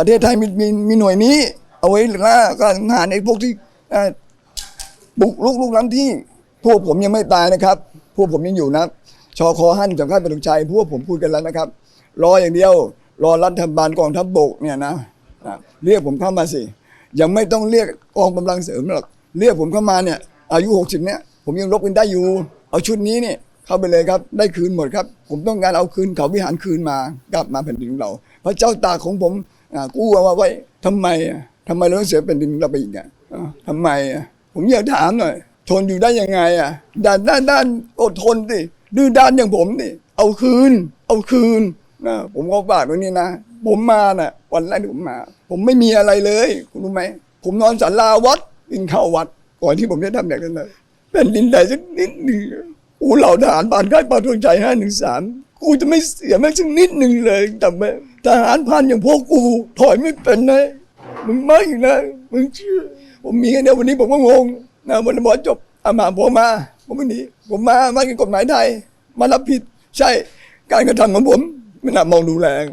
ประเทศไทยมีมีมีหน่วยนี้ เอาไว้ล่าการทหารในพวกที่เอ่อบุกลุกลุกล้ำที่ พวกผมยังไม่ตายนะครับ พวกผมยังอยู่นะชอคอหั่นสังฆาตประทุชัยพวกผมพูดกันแล้วนะครับ รออย่างเดียว รอรัฐบาลกองทัพบกเนี่ยนะนะเรียกผมเข้ามาสิ ยังไม่ต้องเรียกกองกำลังเสริมหรอกเรียกผมเข้ามาเนี่ย อายุ 60 เนี่ย ผมยังรบกันได้อยู่ เอาชุดนี้เนี่ยเข้าไปเลยครับได้คืนหมดครับ ผมต้องการเอาคืนเขาวิหารคืนมากลับมาแผ่นดินของเรา พระเจ้าตากของผม กู้เอาไว้ทำไมอะทำไมเราต้องเสียแผ่นดินเราไปอีกอะอ่าทำไมอะผมอยากถามหน่อยทนอยู่ได้ยังไงอะด้านด้านด้านอดทนสิดื้อด้านอย่างผมนี่เอาคืน เอาคืนนะผมก็ฝากตรงนี้นะ ผมมาน่ะ วันแรกผมมา ผมไม่มีอะไรเลย คุณรู้ไหม ผมนอนศาลาวัดกินข้าววัด ก่อนที่ผมจะทำอย่างนั้นเลยเป็นดินใดสักนิดหนึ่งกูเหล่าทหารผ่านค่ายปาทวงใจห้าหนึ่งสามกูจะไม่เสียแม้สักนิดหนึ่งเลยแต่ ทหารพันอย่างพวกกู ถอยไม่เป็นนะ มึงไม่นะ มึงเชื่อ ผมมีแค่เดียววันนี้ผมก็งงนะวันนี้บอจบอามาผมมา ผมไม่หนีผมมามากินกฎหมายไทย มารับผิดใช่การกระทำของผมไม่น่ามองดูแรง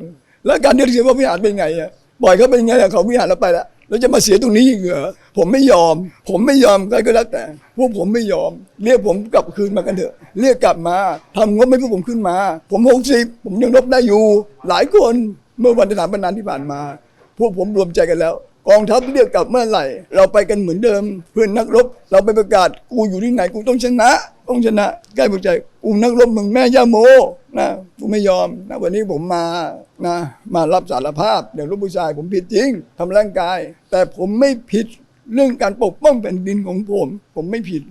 แล้วการเดือดเสียว่าวิหารเป็นไงอะบ่อยเขาเป็นไงอะเขาวิหารเราไปแล้ว แล้วจะมาเสียตรงนี้อีกเหรอผมไม่ยอม ผมไม่ยอมใครก็แล้วแต่ พวกผมไม่ยอม เรียกผมกลับคืนมากันเถอะ เรียกกลับมาทำงบให้พวกผมขึ้นมา ผมหกสิบผมยังรบได้อยู่ หลายคนเมื่อวันสถาปนาที่ผ่านมา พวกผมรวมใจกันแล้ว กองทัพเรียกกลับเมื่อไหร่ เราไปกันเหมือนเดิม เพื่อนนักรบ เราไปประกาศกูอยู่ที่ไหนกูต้องชนะ ต้องชนะแก้ปวดใจกูนักรบมึงแม่ย่าโม นะผมไม่ยอมนะวันนี้ผมมานะมารับสารภาพเดี๋ยวลูกผู้ชายผมผิดจริงทำร่างกาย แต่ผมไม่ผิดเรื่องการปกป้องแผ่นดินของผม ผมไม่ผิด